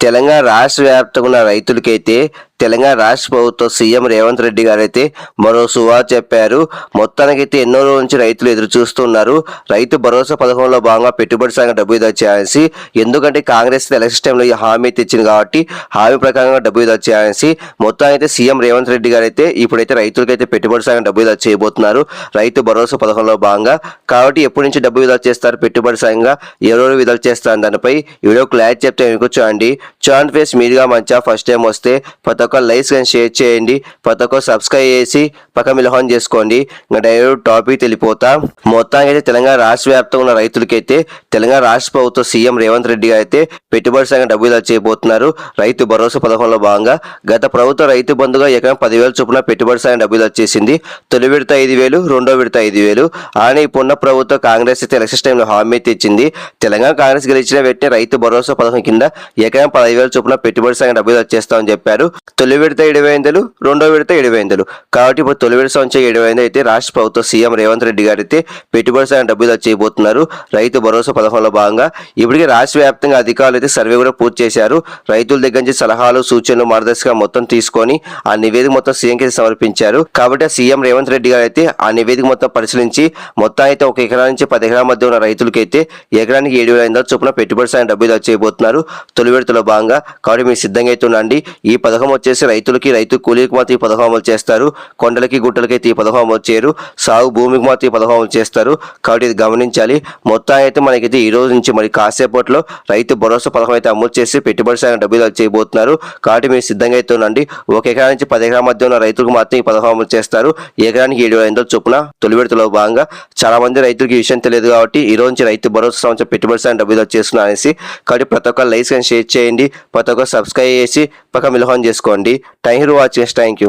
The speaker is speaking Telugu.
తెలంగాణ రాష్ట్ర వ్యాప్తంగా ఉన్న రైతులకైతే తెలంగాణ రాష్ట్ర ప్రభుత్వ సీఎం రేవంత్ రెడ్డి గారు అయితే మరో సువా చెప్పారు. మొత్తానికైతే ఎన్నో రోజుల నుంచి రైతులు ఎదురు చూస్తున్నారు. రైతు భరోసా పథకంలో భాగంగా పెట్టుబడి సాగ డబ్బు విడుదల చేయాల్సి ఎందుకంటే కాంగ్రెస్ ఎలక్షన్ టైంలో ఈ హామీ తెచ్చింది కాబట్టి హామీ ప్రకారంగా డబ్బు విడుదల చేయాల్సి మొత్తానికి అయితే సీఎం రేవంత్ రెడ్డి గారు అయితే ఇప్పుడైతే రైతులకైతే పెట్టుబడి సాగ డబ్బు విడుదల చేయబోతున్నారు. రైతు భరోసా పథకంలో భాగంగా కాబట్టి ఎప్పటి నుంచి డబ్బు విధాలు చేస్తారు? పెట్టుబడి సాయంగా ఎవరెవరు విడుదల చేస్తారు? దానిపై ఈ వీడియో క్లారిటీ చెప్తే మీకు చూడండి. చూడండి ఫేస్ మీదుగా మంచిగా ఫస్ట్ టైం వస్తే ప్రతి ఒక్క లైక్స్ కానీ షేర్ చేయండి. ప్రతి ఒక్క సబ్స్క్రైబ్ చేసి పక్క మిలహం చేసుకోండి. ఇంకా డైరెక్ట్ టాపిక్ వెళ్ళిపోతా మొత్తానికి అయితే తెలంగాణ రాష్ట్ర వ్యాప్తంగా ఉన్న రైతులకైతే తెలంగాణ రాష్ట్ర ప్రభుత్వ సీఎం రేవంత్ రెడ్డి గారు అయితే పెట్టుబడి సంఘం డబ్బులు చేయబోతున్నారు. రైతు భరోసా పథకంలో భాగంగా గత ప్రభుత్వ రైతు బంధుగా ఎకరం పదివేల చొప్పున పెట్టుబడి సాయం డబ్బులు వచ్చేసింది తొలి విడత ఐదు వేలు రెండో విడత ఐదు వేలు. ఆయన ఇప్పుడున్న ప్రభుత్వ కాంగ్రెస్ అయితే ఎలక్షన్ టైంలో హామీ తెచ్చింది తెలంగాణ కాంగ్రెస్ గెలిచిన వెంటనే రైతు భరోసా పథకం కింద ఎకరం పదివేల చొప్పున పెట్టుబడి సాయం డబ్బు వచ్చేస్తామని చెప్పారు. తొలి విడత ఏడు వేలు రెండో విడత ఏడు వేలు కాబట్టి ఇప్పుడు తొలి విడత సంవత్సరం ఏడు వేలు అయితే రాష్ట్ర ప్రభుత్వ సీఎం రేవంత్ రెడ్డి గారు అయితే పెట్టుబడి సాయం డబ్బు విడుదల చేయబోతున్నారు. రైతు భరోసా పథకంలో భాగంగా ఇప్పటికే రాష్ట్ర వ్యాప్తంగా అధికారులు అయితే సర్వే కూడా పూర్తి చేశారు. రైతుల దగ్గర నుంచి సలహాలు సూచనలు మార్గదర్శకంగా మొత్తం తీసుకొని ఆ నివేదిక మొత్తం సీఎంకి సమర్పించారు. కాబట్టి సీఎం రేవంత్ రెడ్డి గారు అయితే ఆ నివేదిక మొత్తం పరిశీలించి మొత్తం అయితే ఒక ఎకరా నుంచి పది ఎకరాల మధ్య ఉన్న రైతులకైతే ఎకరానికి ఏడు వేల ఐదు వందల చొప్పున పెట్టుబడి సాయం డబ్బు విడుదల చేయబోతున్నారు. తొలి విడతలో భాగంగా కాబట్టి మీరు సిద్ధంగా అయితే ఉండండి. ఈ పథకం వచ్చేసి రైతులకి రైతు కూలీకి మాత్రం ఈ పథకం అమలు చేస్తారు. కొండలకి గుట్టలకి అయితే ఈ పథకం అమలు చేయరు. సాగు భూమికి మాత్రం ఈ పథకం అమలు చేస్తారు. కాబట్టి ఇది గమనించాలి. మొత్తం అయితే మనకైతే ఈ రోజు నుంచి మరి కాసేపట్లో రైతు భరోసా పథకం అయితే అమలు చేసి పెట్టుబడి సాయం డబ్బు చేయబోతున్నారు. కాబట్టి మీరు సిద్ధంగా అయితే ఉండండి. ఒక ఎకరా నుంచి పది ఎకరాల మధ్య ఉన్న రైతులకు మాత్రం ఈ పథకం అమలు చేస్తారు. ఎకరానికి ఏడు వేల చొప్పున తొలి విడతలో భాగంగా చాలా మంది రైతులకు ఈ విషయం తెలియదు కాబట్టి ఈ రోజు నుంచి రైతు భరోసా సంవత్సరం పెట్టుబడి సాయం డబ్బు చేస్తున్నారు అనేసి. కాబట్టి ప్రతి ఒక్క లైక్స్ అండ్ షేర్ చేయండి. ప్రతి ఒక్క సబ్స్క్రైబ్ చేసి పక్క మిలహాన్ చేసుకోండి. Thank you watching thank you